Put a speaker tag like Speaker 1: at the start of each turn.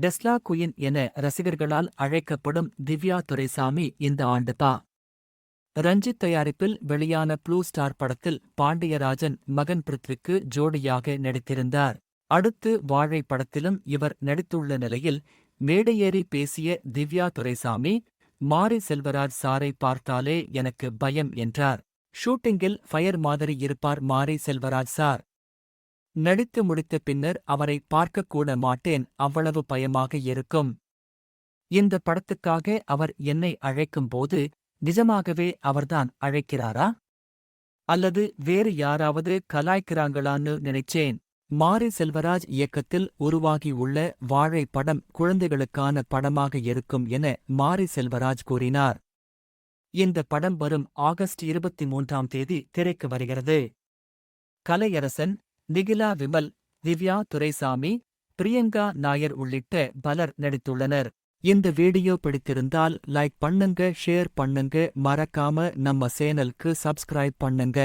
Speaker 1: Tesla queen என ரசிகர்களால் அழைக்கப்படும் திவ்யா துரைசாமி இந்த ஆண்டு ஆண்டுதா. ரஞ்சித் தயாரிப்பில் வெளியான ப்ளூ ஸ்டார் படத்தில் பாண்டியராஜன் மகன் பிருத்விக்கு ஜோடியாக நடித்திருந்தார். அடுத்து வாழை படத்திலும் இவர் நடித்துள்ள நிலையில் மேடையேறி பேசிய திவ்யா துரைசாமி மாரி செல்வராஜ் சாரை பார்த்தாலே எனக்கு பயம் என்றார். ஷூட்டிங்கில் ஃபயர் மாதிரி இருப்பார் மாரி செல்வராஜ் சார். நடித்து முடித்த பின்னர் அவரை பார்க்கக்கூட மாட்டேன் அவ்வளவு பயமாக இருக்கும். இந்த படத்துக்காக அவர் என்னை அழைக்கும்போது நிஜமாகவே அவர்தான் அழைக்கிறாரா? அல்லது வேறு யாராவது கலாய்க்கிறாங்களான்னு நினைச்சேன். மாரி செல்வராஜ் இயக்கத்தில் உருவாகியுள்ள வாழை படம் குழந்தைகளுக்கான படமாக இருக்கும் என மாரி செல்வராஜ் கூறினார். இந்த படம் வரும் ஆகஸ்ட் இருபத்தி மூன்றாம் தேதி திரைக்கு வருகிறது. கலையரசன் நிகிலா விமல் திவ்யா துரைசாமி பிரியங்கா நாயர் உள்ளிட்ட பலர் நடித்துள்ளனர். இந்த வீடியோ பிடித்திருந்தால் லைக் பண்ணுங்க ஷேர் பண்ணுங்க மறக்காம நம்ம சேனலுக்கு சப்ஸ்கிரைப் பண்ணுங்க.